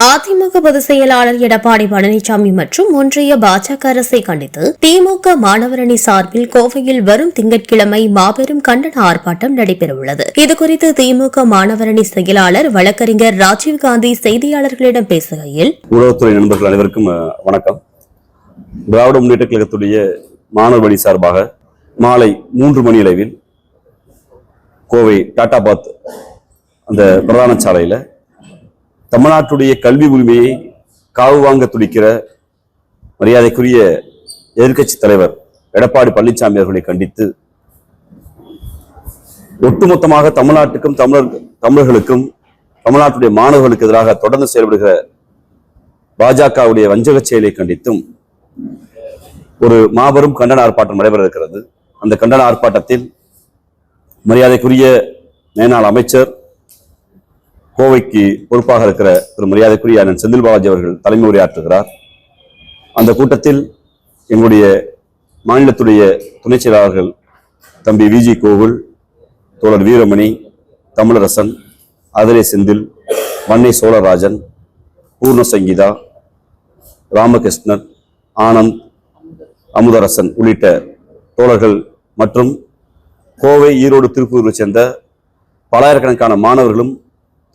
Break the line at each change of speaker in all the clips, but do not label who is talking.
அதிமுக பொதுச் செயலாளர் எடப்பாடி பழனிசாமி மற்றும் ஒன்றிய பாஜக அரசை கண்டித்து திமுக மாணவரணி சார்பில் கோவையில் வரும் திங்கட்கிழமை மாபெரும் கண்டன ஆர்ப்பாட்டம் நடைபெறவுள்ளது. இதுகுறித்து திமுக மாணவரணி செயலாளர் வழக்கறிஞர் ராஜீவ்காந்தி செய்தியாளர்களிடம் பேசுகையில்
உளவுத்துறை நண்பர்கள் அனைவருக்கும் வணக்கம். திராவிட முன்னேற்ற கழகத்துடைய மாணவரணி சார்பாக மாலை மூன்று மணி அளவில் கோவை டாட்டாபாத் அந்த பிரதான சாலையில் தமிழ்நாட்டுடைய கல்வி உரிமையை காவு வாங்க துடிக்கிற மரியாதைக்குரிய எதிர்க்கட்சி தலைவர் எடப்பாடி பழனிசாமி அவர்களை கண்டித்து ஒட்டுமொத்தமாக தமிழ்நாட்டுக்கும் தமிழர் தமிழர்களுக்கும் தமிழ்நாட்டுடைய மாணவர்களுக்கு எதிராக தொடர்ந்து செயல்படுகிற பாஜகவுடைய வஞ்சக செயலை கண்டித்தும் ஒரு மாபெரும் கண்டன ஆர்ப்பாட்டம் நடைபெற இருக்கிறது. அந்த கண்டன ஆர்ப்பாட்டத்தில் மரியாதைக்குரிய மேனாள் அமைச்சர் கோவைக்கு பொறுப்பாக இருக்கிற திரு மரியாதைக்குரிய அண்ணன் செந்தில் பாலாஜி அவர்கள் தலைமை உரையாற்றுகிறார். அந்த கூட்டத்தில் எங்களுடைய மாநிலத்துடைய துணைச் செயலாளர்கள் தம்பி விஜி கோகுல் தோழர் வீரமணி தமிழரசன் அதிரை செந்தில் வன்னை சோழராஜன் பூர்ண சங்கீதா ராமகிருஷ்ணன் ஆனந்த் அமுதரசன் உள்ளிட்ட தோழர்கள் மற்றும் கோவை ஈரோடு திருப்பூரை சேர்ந்த பலாயிரக்கணக்கான மாணவர்களும்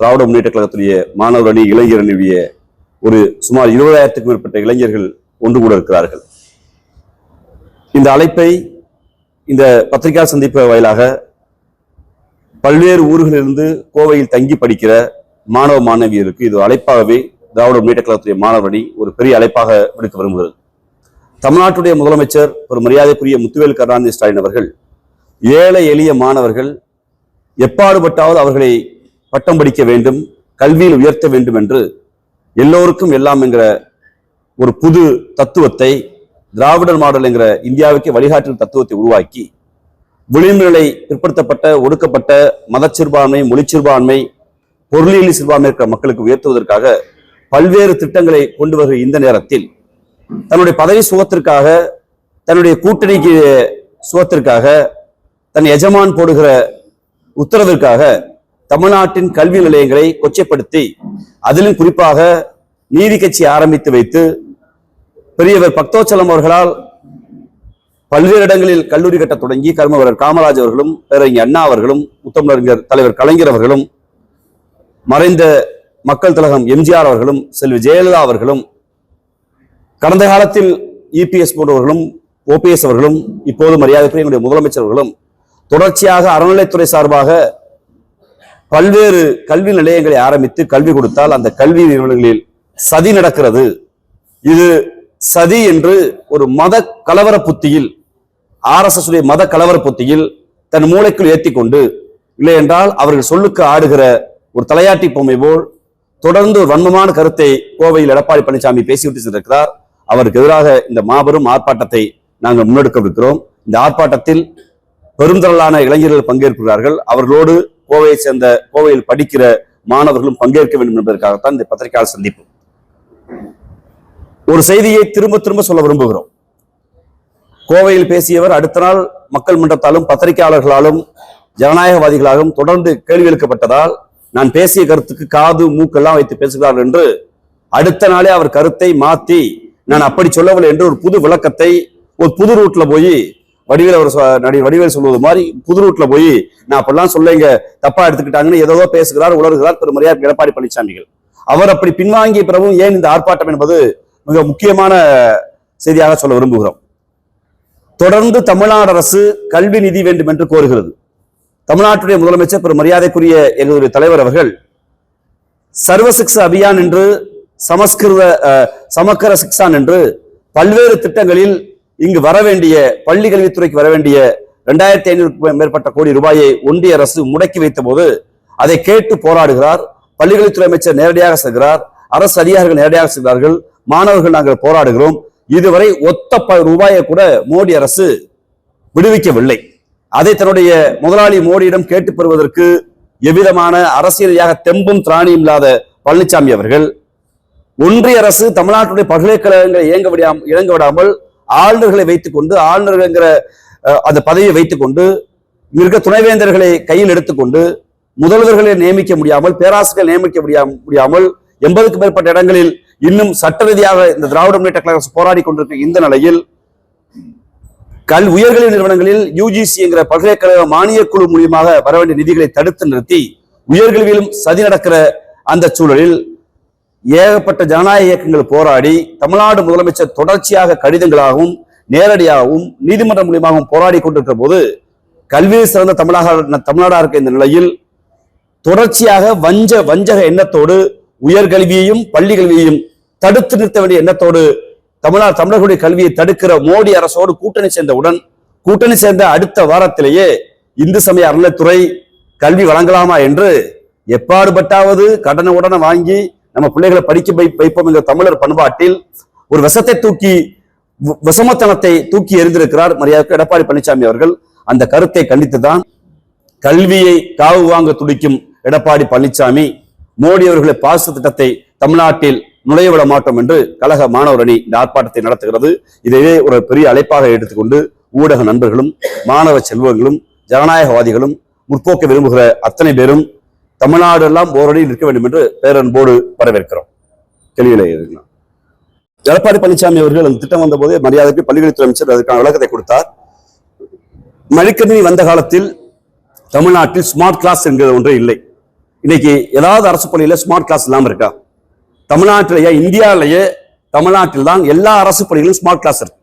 திராவிட முன்னேற்ற கழகத்துடைய மாணவர் அணி இளைஞர் அணியுடைய ஒரு சுமார் இருபதாயிரத்துக்கும் மேற்பட்ட இளைஞர்கள் ஒன்று கூட இருக்கிறார்கள். இந்த அழைப்பை இந்த பத்திரிகா சந்திப்பு வாயிலாக பல்வேறு ஊர்களிலிருந்து கோவையில் தங்கி படிக்கிற மாணவ மாணவியருக்கு இது அழைப்பாகவே திராவிட முன்னேற்ற கழகத்துடைய மாணவர் அணி ஒரு பெரிய அழைப்பாக விடுக்க விரும்புகிறது. தமிழ்நாட்டுடைய முதலமைச்சர் ஒரு மரியாதைக்குரிய முத்துவேல் கருணாநிதி ஸ்டாலின் அவர்கள் ஏழை எளிய மாணவர்கள் எப்பாடுபட்டாவது அவர்களை பட்டம் படிக்க வேண்டும் கல்வியில் உயர்த்த வேண்டும் என்று எல்லோருக்கும் எல்லாம் என்கிற ஒரு புது தத்துவத்தை திராவிடர் மாடல் என்கிற இந்தியாவுக்கு வழிகாட்டும் தத்துவத்தை உருவாக்கி விளிம்புநிலை பிற்படுத்தப்பட்ட ஒடுக்கப்பட்ட மதச்சிறுபான்மை மொழிச்சிறுபான்மை பொருளியல் சிறுபான்மை இருக்கிற மக்களுக்கு உயர்த்துவதற்காக பல்வேறு திட்டங்களை கொண்டு வருகிற இந்த நேரத்தில் தன்னுடைய பதவி சுகத்திற்காக தன்னுடைய கூட்டணிக்கு சுகத்திற்காக தன் எஜமான் போடுகிற உத்தரவிற்காக தமிழ்நாட்டின் கல்வி நிலையங்களை கொச்சைப்படுத்தி அதிலும் குறிப்பாக நீதி கட்சி ஆரம்பித்து வைத்து பெரியவர் பக்தோச்சலம் அவர்களால் பல்வேறு இடங்களில் கல்லூரி கட்ட தொடங்கி கர்மவரர் காமராஜ் அவர்களும் பேரறிஞர் அண்ணா அவர்களும் முத்தமிழறிஞர் தலைவர் கலைஞர் அவர்களும் மறைந்த மக்கள் திலகம் எம்ஜிஆர் அவர்களும் செல்வி ஜெயலலிதா அவர்களும் கடந்த காலத்தில் இபிஎஸ் போன்றவர்களும் ஓபிஎஸ் அவர்களும் இப்போது மரியாதைக்குரிய எங்களுடைய முதலமைச்சர் அவர்களும் தொடர்ச்சியாக அறநிலைத்துறை சார்பாக பல்வேறு கல்வி நிலையங்களை ஆரம்பித்து கல்வி கொடுத்தால் அந்த கல்வி நிறுவனங்களில் சதி நடக்கிறது. இது சதி என்று ஒரு மத கலவர புத்தியில் ஆர்எஸ்எஸ் உடைய மத கலவர புத்தியில் தன் மூளைக்குள் ஏற்றி கொண்டு இல்லை என்றால் அவர்கள் சொல்லுக்கு ஆடுகிற ஒரு தலையாட்டி பொம்மை போல் தொடர்ந்து ஒரு வன்மமான கருத்தை கோவையில் எடப்பாடி பழனிசாமி பேசிவிட்டு சென்றிருக்கிறார். அவருக்கு எதிராக இந்த மாபெரும் ஆர்ப்பாட்டத்தை நாங்கள் முன்னெடுக்க இருக்கிறோம் இந்த ஆர்ப்பாட்டத்தில் பெருந்தரலான இளைஞர்கள் பங்கேற்கிறார்கள். அவர்களோடு கோவையை சேர்ந்த கோவையில் படிக்கிற மாணவர்களும் பங்கேற்க வேண்டும் என்பதற்காகத்தான் இந்த பத்திரிகையாளர் சந்திப்பு. ஒரு செய்தியை திரும்ப திரும்ப சொல்ல விரும்புகிறோம். கோவையில் பேசியவர் அடுத்த நாள் மக்கள் மன்றத்தாலும் பத்திரிகையாளர்களாலும் ஜனநாயகவாதிகளாலும் தொடர்ந்து கேள்வி எழுக்கப்பட்டதால் நான் பேசிய கருத்துக்கு காது மூக்கெல்லாம் வைத்து பேசுகிறார்கள் என்று அடுத்த நாளே அவர் கருத்தை மாத்தி நான் அப்படி சொல்லவில்லை என்று ஒரு புது விளக்கத்தை ஒரு புது ரூட்ல போய் வடிவேல் அவர் சொ- நடிகர் வடிவேல் சொல்வது மாதிரி புது ரூட்ல போய் நான் அப்படிலாம் சொல்லைங்க தப்பா எடுத்துக்கிட்டாங்கன்னு ஏதோ பேசுகிறார் உளறுகிறார் பெருமறையார் மரியாதை எடப்பாடி பழனிசாமிகள். அவர் அப்படி பின்வாங்கிய பிறகும் ஏன் இந்த ஆர்ப்பாட்டம் என்பது மிக முக்கியமான செய்தியாக சொல்ல விரும்புகிறோம். தொடர்ந்து தமிழ்நாடு அரசு கல்வி நிதி வேண்டும் என்று கோருகிறது. தமிழ்நாட்டுடைய முதலமைச்சர் பெரும் மரியாதைக்குரிய எங்களுடைய தலைவர் அவர்கள் சர்வ சிக்ஷா அபியான் என்று சமஸ்கிருத அஹ், சமக்கர சிக்ஷான் என்று பல்வேறு திட்டங்களில் இங்கு வர வேண்டிய பள்ளி கல்வித்துறைக்கு வர வேண்டிய இரண்டாயிரத்தி ஐநூறு மேற்பட்ட கோடி ரூபாயை ஒன்றிய அரசு முடக்கி வைத்த போது அதை கேட்டு போராடுகிறார். பள்ளிக்கல்வித்துறை அமைச்சர் நேரடியாக செல்கிறார். அரசு அதிகாரிகள் நேரடியாக செல்கிறார்கள். மாணவர்கள் நாங்கள் போராடுகிறோம். இதுவரை ஒத்த ப- ரூபாயை கூட மோடி அரசு விடுவிக்கவில்லை. அதை தன்னுடைய முதலாளி மோடியிடம் கேட்டு பெறுவதற்கு எவ்விதமான அரசியலியாக தெம்பும் திராணியும் இல்லாத பழனிசாமி அவர்கள். ஒன்றிய அரசு தமிழ்நாட்டுடைய பல்கலைக்கழகங்களை இயங்க விடாமல் இயங்க விடாமல் ஆளுநர்களை வைத்துக்கொண்டு ஆளுநர்கள்ங்கிற அந்த பதவியை வைத்துக்கொண்டு மிருக இருக்க துணைவேந்தர்களை கையில் எடுத்துக்கொண்டு முதல்வர்களை நியமிக்க முடியாமல் பேராசிரியர்கள் நியமிக்க முடியாம முடியாமல் எண்பதுக்கு மேற்பட்ட இடங்களில் இன்னும் சட்ட ரீதியாக இந்த திராவிட முன்னேற்ற கழக போராடி கொண்டிருக்க இந்த நிலையில் கல் உயர்கல்வி நிறுவனங்களில் யூஜிசி என்கிற பல்கலைக்கழக மானியக் குழு மூலியமாக வர வேண்டிய நிதிகளை தடுத்து நிறுத்தி உயர்கல்வியிலும் சதி நடக்கிற அந்த சூழலில் ஏகப்பட்ட ஜனநாயக இயக்கங்கள் போராடி தமிழ்நாடு முதலமைச்சர் தொடர்ச்சியாக கடிதங்களாகவும் நேரடியாகவும் நீதிமன்றம் மூலியமாகவும் போராடி கொண்டிருக்கிற போது கல்வியில் சிறந்த தமிழாக தமிழ்நாடாக இருக்க இந்த நிலையில் தொடர்ச்சியாக வஞ்ச வஞ்சக எண்ணத்தோடு உயர்கல்வியையும் பள்ளி கல்வியையும் தடுத்து நிறுத்த வேண்டிய எண்ணத்தோடு தமிழ்நாடு தமிழர்களுடைய கல்வியை தடுக்கிற மோடி அரசோடு கூட்டணி சேர்ந்தவுடன் கூட்டணி சேர்ந்த அடுத்த வாரத்திலேயே இந்து சமய அறநிலைத்துறை கல்வி வழங்கலாமா என்று எப்பாடுபட்டாவது கடனை உடனே வாங்கி நம்ம பிள்ளைகளை படிக்க வைப்போம் என்ற தமிழர் பண்பாட்டில் ஒரு விஷத்தை தூக்கி விஷமத்தனத்தை தூக்கி எறிந்திருக்கிறார் மரியாதைக்கு எடப்பாடி பழனிசாமி அவர்கள். அந்த கருத்தை கண்டித்துதான் கல்வியை காவு வாங்க துடிக்கும் எடப்பாடி பழனிசாமி மோடி அவர்களை பாச திட்டத்தை தமிழ்நாட்டில் நுழைய விட மாட்டோம் என்று கழக மாணவர் அணி இந்த ஆர்ப்பாட்டத்தை நடத்துகிறது. இதையே ஒரு பெரிய அழைப்பாக எடுத்துக்கொண்டு ஊடக நண்பர்களும் மாணவ செல்வங்களும் ஜனநாயகவாதிகளும் முற்போக்க விரும்புகிற அத்தனை பேரும் தமிழ்நாடு எல்லாம் ஓரடியில் இருக்க வேண்டும் என்று பேரன்போடு வரவேற்கிறோம். தெளிவிலே இருக்கலாம் எடப்பாடி பழனிசாமி அவர்கள் அந்த திட்டம் வந்தபோது மரியாதைக்கு பள்ளிக்கல்வித்துறை அமைச்சர் அதற்கான விளக்கத்தை கொடுத்தார். மடிக்கணினி வந்த காலத்தில் தமிழ்நாட்டில் ஸ்மார்ட் கிளாஸ் என்கிற ஒன்றே இல்லை. இன்னைக்கு ஏதாவது அரசு பள்ளியில ஸ்மார்ட் கிளாஸ் இல்லாமல் இருக்கா? தமிழ்நாட்டிலேயே இந்தியாவிலேயே தமிழ்நாட்டில் தான் எல்லா அரசு பள்ளிகளும் ஸ்மார்ட் கிளாஸ் இருக்கு.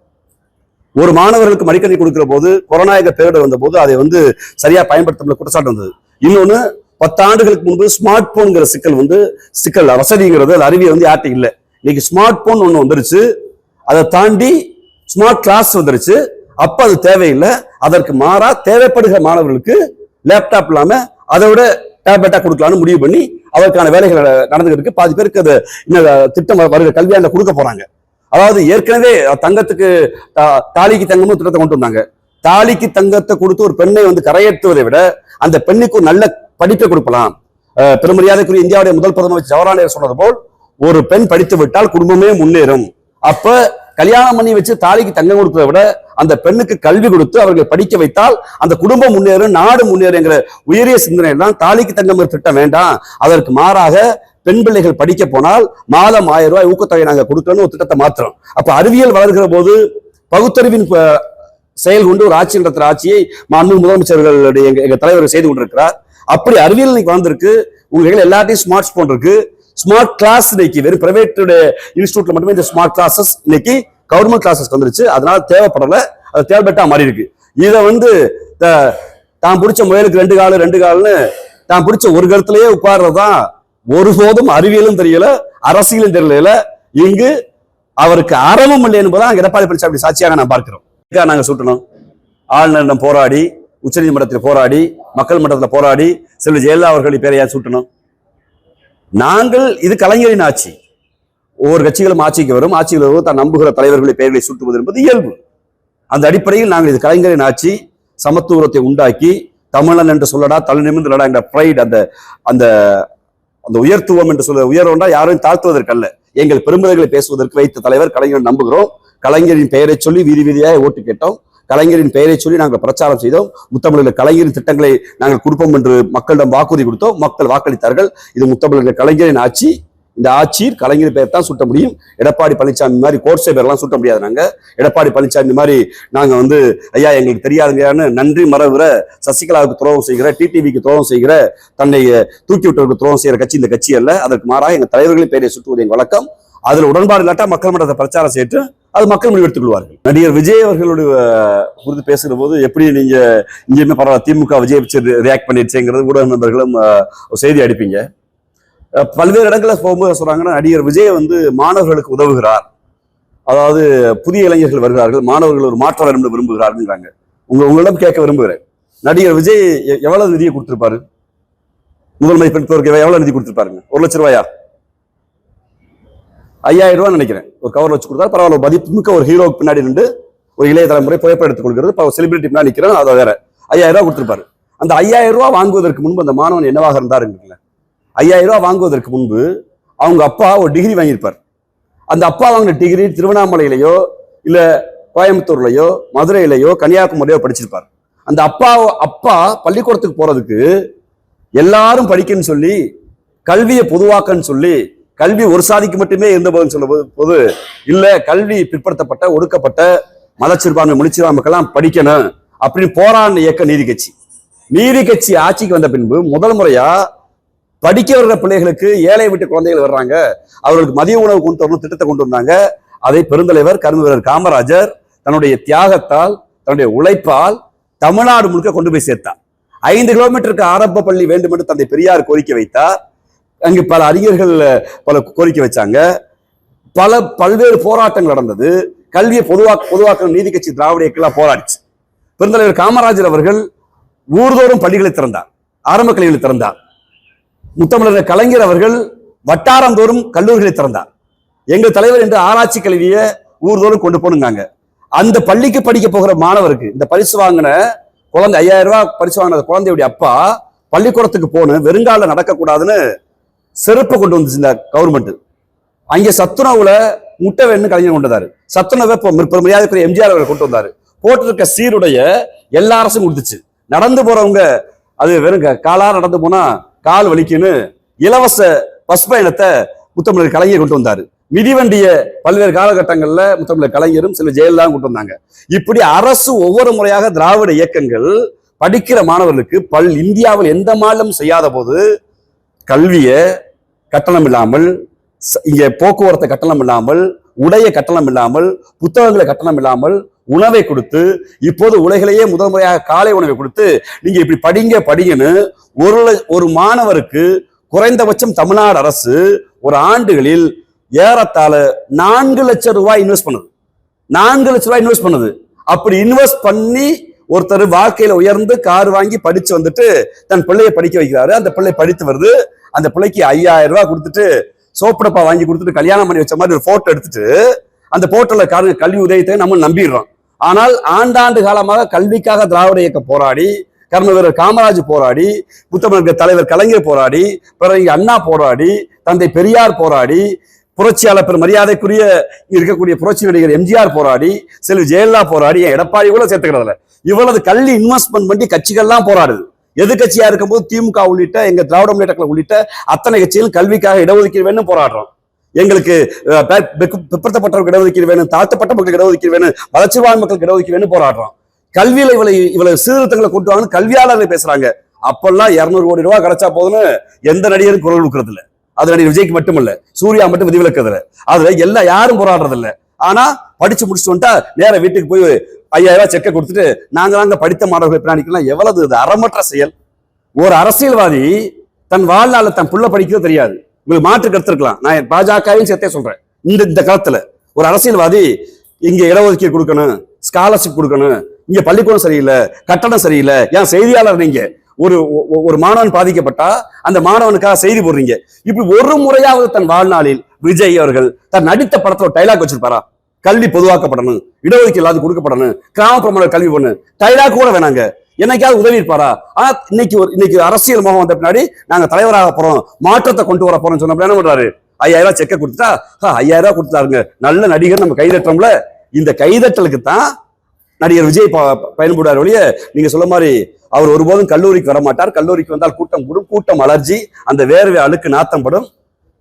ஒரு மாணவர்களுக்கு மடிக்கணி கொடுக்கிற போது கொரோனா பேரிடர் வந்த போது அதை வந்து சரியா பயன்படுத்த குற்றச்சாட்டு வந்தது. இன்னொன்று பத்து ஆண்டுகளுக்கு முன்பு ஸ்மார்ட் போன்ங்கிற சிக்கல் வந்து சிக்கல் வசதிங்கிறது அது அறிவியல் வந்து யார்கிட்ட இல்லை. இன்னைக்கு ஸ்மார்ட் போன் ஒன்று வந்துருச்சு. அதை தாண்டி ஸ்மார்ட் கிளாஸ் வந்துருச்சு. அப்போ அது தேவையில்லை. அதற்கு மாறா தேவைப்படுகிற மாணவர்களுக்கு லேப்டாப் இல்லாமல் அதை விட டேப்லெட்டாக கொடுக்கலாம்னு முடிவு பண்ணி அதற்கான வேலைகள் நடந்துகிட்டு இருக்கு பாதி பேருக்கு அது இந்த திட்டம் வருகிற கல்வியாண்ட கொடுக்க போறாங்க. அதாவது ஏற்கனவே தங்கத்துக்கு தாலிக்கு தங்கமும் திட்டத்தை கொண்டு வந்தாங்க. தாலிக்கு தங்கத்தை கொடுத்து ஒரு பெண்ணை வந்து கரையேற்றுவதை விட அந்த பெண்ணுக்கு ஒரு நல்ல படிப்பை கொடுக்கலாம் பெருமரியாதைக்குரிய இந்தியாவுடைய முதல் பிரதமர் ஜவஹர்லால் சொன்னது போல் ஒரு பெண் படித்து விட்டால் குடும்பமே முன்னேறும். அப்ப கல்யாணம் பண்ணி வச்சு தாலிக்கு தங்கம் கொடுப்பதை விட அந்த பெண்ணுக்கு கல்வி கொடுத்து அவர்களை படிக்க வைத்தால் அந்த குடும்பம் முன்னேறும் நாடு முன்னேறுங்கிற உயரிய சிந்தனை தான் தாலிக்கு தங்கம் திட்டம் வேண்டாம். அதற்கு மாறாக பெண் பிள்ளைகள் படிக்க போனால் மாதம் ஆயிரம் ரூபாய் ஊக்கத்தொகை நாங்க கொடுக்கணும்னு ஒரு திட்டத்தை மாத்திரம் அப்ப அறிவியல் வளர்கிற போது பகுத்தறிவின் செயல் கொண்டு ஒரு ஆட்சி நடத்துற ஆட்சியை மாண்பு முதலமைச்சர்களுடைய எங்க தலைவர் செய்து கொண்டிருக்கிறார். அப்படி அறிவியல் இன்னைக்கு வந்திருக்கு. உங்க கையில் எல்லாத்தையும் ஸ்மார்ட் போன் இருக்கு. ஸ்மார்ட் கிளாஸ் இன்னைக்கு வெறும் பிரைவேட் இன்ஸ்டியூட்ல மட்டுமே இந்த ஸ்மார்ட் கிளாஸஸ் இன்னைக்கு கவர்மெண்ட் கிளாஸஸ் வந்துருச்சு. அதனால தேவைப்படல. அது தேவைப்பட்டா மாறி இருக்கு. இதை வந்து த- தான் பிடிச்ச முயலுக்கு ரெண்டு காலு ரெண்டு கால்னு தான் பிடிச்ச ஒரு கருத்துலயே உட்கார்றதுதான் ஒருபோதும் அறிவியலும் தெரியல அரசியலும் தெரியல. இங்கு அவருக்கு அறமும் இல்லை என்பதான் எடப்பாடி பழனிசாமி சாட்சியாக நான் பார்க்கிறோம். நாங்கள் நாங்க சுட்டணும். ஆளுநரிடம் போராடி உச்சநீதிமன்றத்தில் போராடி மக்கள் மன்றத்தில் போராடி செல்வி ஜெயலலிதா அவர்கள் பேரை ஏன் சூட்டணும்? நாங்கள் இது கலைஞரின் ஆட்சி. ஒவ்வொரு கட்சிகளும் ஆட்சிக்கு வரும். ஆட்சியில் வருவது தான் நம்புகிற தலைவர்களை பெயர்களை சூட்டுவது என்பது இயல்பு. அந்த அடிப்படையில் நாங்கள் இது கலைஞரின் ஆட்சி சமத்துவத்தை உண்டாக்கி தமிழன் என்று சொல்லடா தலை நிமிர்ந்துடா என்ற ப்ரைட் அந்த அந்த அந்த உயர்த்துவம் என்று சொல்ல உயர்வண்டா யாரையும் தாழ்த்துவதற்கல்ல. எங்கள் பெருமிதங்களை பேசுவதற்கு வைத்த தலைவர் கலைஞர் நம்புகிறோம். கலைஞரின் பெயரை சொல்லி வீதி வீதியாக ஓட்டு கேட்டோம். கலைஞரின் பெயரை சொல்லி நாங்கள் பிரச்சாரம் செய்தோம். முத்தமிழில் கலைஞரின் திட்டங்களை நாங்கள் கொடுப்போம் என்று மக்களிடம் வாக்குறுதி கொடுத்தோம். மக்கள் வாக்களித்தார்கள். இது முத்தமிழில் கலைஞரின் ஆட்சி. இந்த ஆட்சியில் கலைஞர் பெயர் தான் சுட்ட முடியும். எடப்பாடி பழனிசாமி மாதிரி கோர்ஸே பேர்லாம் சுட்ட முடியாது நாங்கள் எடப்பாடி பழனிசாமி மாதிரி நாங்கள் வந்து ஐயா எங்களுக்கு தெரியாதுங்கன்னு நன்றி மறவுற சசிகலாவுக்கு துரோகம் செய்கிற டிடிவிக்கு துரோகம் செய்கிற தன்னை தூக்கி விட்டவருக்கு துரோகம் செய்கிற கட்சி இந்த கட்சி அல்ல. அதற்கு மாறாக எங்கள் தலைவர்களின் பெயரை சுட்டுவது எங்கள் வழக்கம். அதில் உடன்பாடு இல்லாட்டா மக்கள் மன்றத்தை பிரச்சாரம் செய்து அது மக்கள் முடிவெடுத்துக் கொள்வார்கள் நடிகர் விஜய் அவர்களுடைய குறித்து பேசுகிற போது எப்படி நீங்க இங்கேயுமே பரவாயில்ல திமுக விஜய் வச்சு ரியாக்ட் பண்ணிடுச்சுங்கிறது ஊடக நண்பர்களும் செய்தி அடிப்பீங்க. பல்வேறு இடங்களில் போகும்போது சொல்றாங்கன்னா நடிகர் விஜய் வந்து மாணவர்களுக்கு உதவுகிறார். அதாவது புதிய இளைஞர்கள் வருகிறார்கள் மாணவர்கள் ஒரு மாற்றம் வேண்டும் விரும்புகிறாருங்கிறாங்க உங்க உங்களிடம் கேட்க விரும்புகிறேன். நடிகர் விஜய் எ- எவ்வளவு நிதியை கொடுத்திருப்பாரு? முதல் மதிப்பெண் பெற்றோருக்கு எவ்வளவு நிதி கொடுத்திருப்பாருங்க? ஒரு லட்சம் ரூபாயா? ஐயாயிரம் ரூபா நினைக்கிறேன். ஒரு கவர் வச்சு கொடுத்தா பரவாயில்ல ஒரு மதிப்புமிக்க ஒரு ஹீரோக்கு பின்னாடி நின்று ஒரு இளைய தலைமுறை புகைப்படம் எடுத்துக் கொடுக்குறது இப்போ செலிபிரிட்டி பின்னாடி நிற்கிறோம் அதை வேற. ஐயாயிரம் ரூபா கொடுத்துருப்பாரு. அந்த ஐயாயிரம் ரூபா வாங்குவதற்கு முன்பு அந்த மாணவன் என்னவாக இருந்தாருங்கள ஐயாயிரம் ரூபா வாங்குவதற்கு முன்பு அவங்க அப்பா ஒரு டிகிரி வாங்கியிருப்பார். அந்த அப்பா வாங்கின டிகிரி திருவண்ணாமலையிலையோ இல்லை கோயம்புத்தூர்லையோ மதுரையிலையோ கன்னியாகுமரியோ படிச்சிருப்பார். அந்த அப்பா அப்பா பள்ளிக்கூடத்துக்கு போறதுக்கு எல்லாரும் படிக்கன்னு சொல்லி கல்வியை பொதுவாக்கன்னு சொல்லி கல்வி ஒரு சாதிக்கு மட்டுமே இருந்த போதுன்னு சொல்ல போது- இல்லை இல்ல கல்வி பிற்படுத்தப்பட்ட ஒடுக்கப்பட்ட மதச்சிறுபான்மை முடிச்சிருவா மக்கள்லாம் படிக்கணும் அப்படின்னு போராடின இயக்க நீதி கட்சி. நீதி கட்சி ஆட்சிக்கு வந்த பின்பு முதல் முறையா படிக்க வர்ற பிள்ளைகளுக்கு ஏழை விட்டு குழந்தைகள் வர்றாங்க. அவர்களுக்கு மதிய உணவு கொண்டு வரணும் திட்டத்தை கொண்டு வந்தாங்க. அதை பெருந்தலைவர் கரும்பு வீரர் காமராஜர் தன்னுடைய தியாகத்தால் தன்னுடைய உழைப்பால் தமிழ்நாடு முழுக்க கொண்டு போய் சேர்த்தார். ஐந்து கிலோமீட்டருக்கு ஆரம்ப பள்ளி வேண்டும் என்று தந்தை பெரியார் கோரிக்கை வைத்தார். அங்கு பல அறிஞர்கள் பல கோரிக்கை வச்சாங்க. பல பல்வேறு போராட்டங்கள் நடந்தது. கல்வியை பொதுவா பொதுவாக்க நீதி கட்சி திராவிட இயக்கெல்லாம் போராடிச்சு. பெருந்தலைவர் காமராஜர் அவர்கள் ஊர்தோறும் பள்ளிகளை திறந்தார். ஆரம்ப கல்விகளை திறந்தார். முத்தமிழர் கலைஞர் அவர்கள் வட்டாரந்தோறும் கல்லூரிகளை திறந்தார். எங்கள் தலைவர் என்று ஆராய்ச்சி கல்வியை ஊர்தோறும் கொண்டு போனுங்காங்க அந்த பள்ளிக்கு படிக்க போகிற மாணவருக்கு இந்த பரிசு வாங்கின குழந்தை ஐயாயிரம் ரூபாய் பரிசு வாங்கின குழந்தையுடைய அப்பா பள்ளிக்கூடத்துக்கு போகணும் வெறுங்கால நடக்கக்கூடாதுன்னு செருப்பை கொண்டு வந்துச்சு இந்த கவர்மெண்ட் அங்கே சத்துணவுல முட்டை வேணும்னு கலைஞர் கொண்டு வந்தாரு. சத்துணவை இப்போ மிற்ப- மரியாதைக்குரிய எம்ஜிஆர் அவர்கள் கொண்டு வந்தாரு. போட்டிருக்க சீருடைய எல்லா அரசும் கொடுத்துச்சு. நடந்து போறவங்க அது வெறும் காலாக காலா நடந்து போனா கால் வலிக்குன்னு இலவச பஸ் பயணத்தை முத்தமிழர் கலைஞர் கொண்டு வந்தாரு. மிதிவண்டிய பல்வேறு காலகட்டங்களில் முத்தமிழர் கலைஞரும் சில ஜெயலலிதாவும் கொண்டு வந்தாங்க. இப்படி அரசு ஒவ்வொரு முறையாக திராவிட இயக்கங்கள் படிக்கிற மாணவர்களுக்கு பல் இந்தியாவில் எந்த மாநிலமும் செய்யாத போது கல்வியை கட்டணம் இல்லாமல் இங்கே போக்குவரத்து கட்டணம் இல்லாமல் உடைய கட்டணம் இல்லாமல் புத்தகங்களை கட்டணம் இல்லாமல் உணவை கொடுத்து இப்போது உலகிலேயே முதல் முறையாக காலை உணவை கொடுத்து நீங்க இப்படி படிங்க படிங்கன்னு ஒரு ல- ஒரு மாணவருக்கு குறைந்தபட்சம் தமிழ்நாடு அரசு ஒரு ஆண்டுகளில் ஏறத்தாழ நான்கு லட்சம் ரூபாய் இன்வெஸ்ட் பண்ணுது. நான்கு லட்சம் ரூபாய் இன்வெஸ்ட் பண்ணுது. அப்படி இன்வெஸ்ட் பண்ணி ஒருத்தர் வாழ்க்கையில உயர்ந்து கார் வாங்கி படிச்சு வந்துட்டு தன் பிள்ளையை படிக்க வைக்கிறாரு. அந்த பிள்ளை படித்து வருது. அந்த பிள்ளைக்கு ஐயாயிரம் ரூபாய் கொடுத்துட்டு சோப்படப்பா வாங்கி கொடுத்துட்டு கல்யாணம் பண்ணி வச்ச மாதிரி ஒரு போட்டோ எடுத்துட்டு அந்த போட்டோல காரணம் கல்வி உதயத்தை நம்ம நம்பிடுறோம். ஆனால் ஆண்டாண்டு காலமாக கல்விக்காக திராவிட இயக்கம் போராடி கர்ம வீரர் காமராஜ் போராடி புத்தமிழர் தலைவர் கலைஞர் போராடி பிறகு அண்ணா போராடி தந்தை பெரியார் போராடி புரட்சியாளர் பெரும் மரியாதைக்குரிய இருக்கக்கூடிய புரட்சி நடிகர் எம்ஜிஆர் போராடி செல்வி ஜெயலலிதா போராடி என் எடப்பாடி கூட சேர்த்துக்கிறதுல. இவ்வளவு கல்வி இன்வெஸ்ட்மெண்ட் பண்ணி கட்சிகள்லாம் போராடுது. எதிர்கட்சியா இருக்கும்போது திமுக உள்ளிட்ட எங்க திராவிட முன்னேற்ற உள்ளிட்ட அத்தனை கட்சிகளும் கல்விக்காக இடஒதுக்கீடு வேணும் போராடுறோம். எங்களுக்கு பிற்படுத்தப்பட்டவர்கள் இடஒதுக்கீடு வேணும் தாழ்த்தப்பட்ட மக்களுக்கு இடஒதுக்கீடு வேணும் வளர்ச்சிவாழ் மக்களுக்கு இடஒதுக்கீடு வேணும் போராடுறோம். கல்வியில இவ்வளவு இவ்வளவு சீர்திருத்தங்களை கொண்டு வாங்க கல்வியாளர்கள் பேசுறாங்க. அப்பெல்லாம் இருநூறு கோடி ரூபாய் கிடைச்சா போதுன்னு எந்த நடிகரும் குரல் கொடுக்கறது இல்ல அது நடிகர் விஜய்க்கு மட்டுமல்ல சூர்யா மட்டும் விதிவிலக்குது அதுல எல்லாம் யாரும் போராடுறது இல்லை ஆனா படிச்சு முடிச்சுட்டு வந்துட்டா நேர வீட்டுக்கு போய் ஐயாயிரம் ரூபாய் செக்கை கொடுத்துட்டு நாங்க நாங்க படித்த மாணவர்களை பிராணிக்கலாம் எவ்வளவு இது? அறமற்ற செயல். ஒரு அரசியல்வாதி தன் வாழ்நாள தன் புள்ள படிக்கிறது தெரியாது. உங்களுக்கு மாற்று கருத்துருக்கலாம் நான் பாஜகவையும் சேர்த்தே சொல்றேன். இந்த இந்த காலத்துல ஒரு அரசியல்வாதி இங்க இடஒதுக்கீடு கொடுக்கணும் ஸ்காலர்ஷிப் கொடுக்கணும் இங்க பள்ளிக்கூடம் சரியில்லை கட்டணம் சரியில்லை ஏன் செய்தியாளர் நீங்க? ஒரு ஒ- ஒரு மாணவன் பாதிக்கப்பட்டா அந்த மாணவனுக்காக செய்தி போடுறீங்க. இப்படி ஒரு முறையாவது தன் வாழ்நாளில் விஜய் அவர்கள் தன் நடித்த படத்துல டைலாக் வச்சிருப்பாரா? கல்வி பொதுவாக்கப்படணும். இடஒதுக்கீடு இல்லாத கொடுக்கப்படணும். கிராமப்புற கல்வி பண்ணணும் டைலாக் கூட வேணாங்க. என்னைக்காவது உதவி இருப்பாரா? ஆனா இன்னைக்கு ஒரு இன்னைக்கு அரசியல் முகம் வந்த பின்னாடி நாங்க தலைவராக போறோம். மாற்றத்தை கொண்டு வர போறோம்னு சொன்ன என்ன பண்றாரு? ஐயாயிரம் ரூபாய் செக்கை கொடுத்துட்டா ஐயாயிரம் ரூபாய் கொடுத்தாருங்க நல்ல நடிகர் நம்ம கைதட்டோம்ல இந்த கைதட்டலுக்கு தான் நடிகர் விஜய் ப- ஒழிய நீங்க சொல்ல மாதிரி அவர் ஒருபோதும் கல்லூரிக்கு வர மாட்டார் கல்லூரிக்கு வந்தால் கூட்டம் கூடும். கூட்டம் அலர்ஜி. அந்த வேர்வை அழுக்கு நாத்தம் படும்.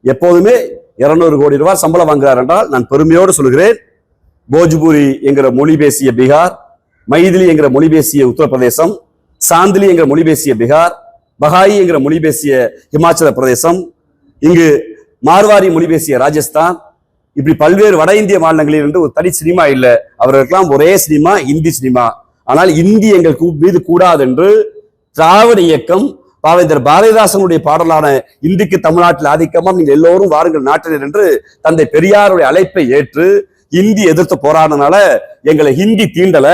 எப்போதுமே இருநூறு கோடி ரூபாய் சம்பளம் வாங்குறார் என்றால் நான் பெருமையோடு சொல்கிறேன். போஜ்பூரி என்கிற மொழி பேசிய பீகார் மைதிலி என்கிற மொழி பேசிய உத்தரப்பிரதேசம் சாந்திலி என்கிற மொழி பேசிய பீகார் பஹாயி என்கிற மொழி பேசிய இமாச்சல பிரதேசம் இங்கு மார்வாரி மொழி பேசிய ராஜஸ்தான் இப்படி பல்வேறு வட இந்திய மாநிலங்களில் இருந்து ஒரு தனி சினிமா இல்லை. அவர்களுக்கெல்லாம் ஒரே சினிமா இந்தி சினிமா. ஆனால் இந்தி எங்கள் மீது கூடாது என்று திராவிட இயக்கம் பாவேந்தர் பாரதிதாசனுடைய பாடலான இந்திக்கு தமிழ்நாட்டில் ஆதிக்கமா நீங்கள் எல்லோரும் வாருங்கள் நாட்டினர் என்று தந்தை பெரியாருடைய அழைப்பை ஏற்று ஹிந்தி எதிர்த்து போராடினால எங்களை ஹிந்தி தீண்டல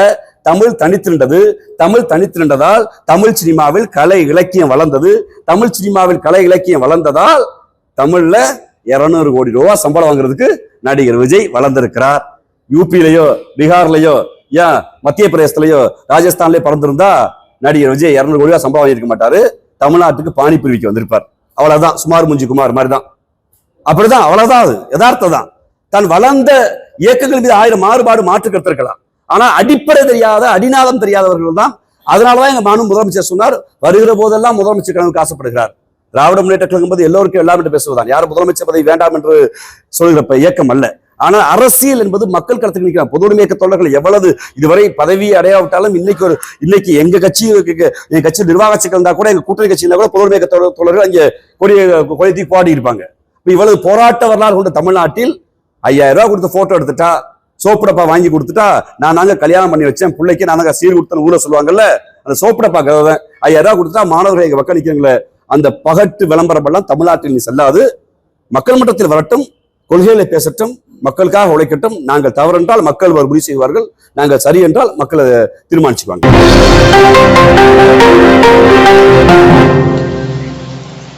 தமிழ் தனித்திருந்தது. தமிழ் தனித்திருந்ததால் தமிழ் சினிமாவில் கலை இலக்கியம் வளர்ந்தது. தமிழ் சினிமாவில் கலை இலக்கியம் வளர்ந்ததால் தமிழ்ல இருநூறு கோடி ரூபா சம்பளம் வாங்குறதுக்கு நடிகர் விஜய் வளர்ந்திருக்கிறார். யூபிலையோ பீகார்லயோ ஏன் மத்திய பிரதேசத்திலயோ ராஜஸ்தான்லயோ பிறந்திருந்தா நடிகர் விஜய் இரநூறு கோடி ரூபா சம்பளம் வாங்கியிருக்க மாட்டாரு. தமிழ்நாட்டுக்கு பானிபுரிவிக்கு வந்திருப்பார். அவ்வளவுதான் சுமார் முஞ்சி குமார் மாதிரி தான் அப்படிதான் அவ்வளவுதான் அது யதார்த்தம் தான் தான் வளர்ந்த இயக்கங்கள் மீது ஆயிரம் மாறுபாடு மாற்று கருத்து இருக்கலாம் ஆனா அடிப்படை தெரியாத அடிநாதம் தெரியாதவர்கள் தான் அதனாலதான் எங்க மானும் முதலமைச்சர் சொன்னார் வருகிற போதெல்லாம் முதலமைச்சர் கனவுக்கு ஆசைப்படுகிறார் திராவிட முன்னேற்ற கழகம் என்பது எல்லோருக்கும் எல்லாம் என்று பேசுவதுதான் யாரும் முதலமைச்சர் பதவி வேண்டாம் என்று சொல்கிற இயக்கம் அல்ல ஆனால் அரசியல் என்பது மக்கள் களத்துக்கு நிற்கிறார் பொது இயக்க தொண்டர்கள் எவ்வளவு இதுவரை பதவி அடையாவிட்டாலும் இன்னைக்கு ஒரு இன்னைக்கு எங்க கட்சி எங்க கட்சி நிர்வாக சிக்கல் இருந்தா கூட எங்க கூட்டணி கட்சி இருந்தா கூட பொது இயக்க தொண்டர்கள் தோழர்கள் அங்கே கொடி கொடியத்தி பாடி இருப்பாங்க இவ்வளவு போராட்ட வரலாறு கொண்ட தமிழ்நாட்டில் ஐயாயிரம் ரூபா கொடுத்து போட்டோ எடுத்துட்டா சோப்புடப்பா வாங்கி கொடுத்துட்டா நான் நாங்க கல்யாணம் பண்ணி வச்சேன். பிள்ளைக்கு நான் நாங்க சீர் கொடுத்தேன் ஊர சொல்லுவாங்கல்ல அந்த சோப்புடப்பா கதை ஐயாயிரம் ரூபா கொடுத்தா மாணவர்கள் எங்க வக்கணிக்கிறீங்களே அந்த பகட்டு விளம்பரம் எல்லாம் தமிழ்நாட்டில் நீ செல்லாது. மக்கள் மன்றத்தில் வரட்டும் கொள்கைகளை பேசட்டும் மக்களுக்காக உழைக்கட்டும். நாங்கள் தவறென்றால் மக்கள் ஒரு முடிவு செய்வார்கள். நாங்கள் சரி என்றால் மக்கள் தீர்மானிச்சுக்குவாங்க.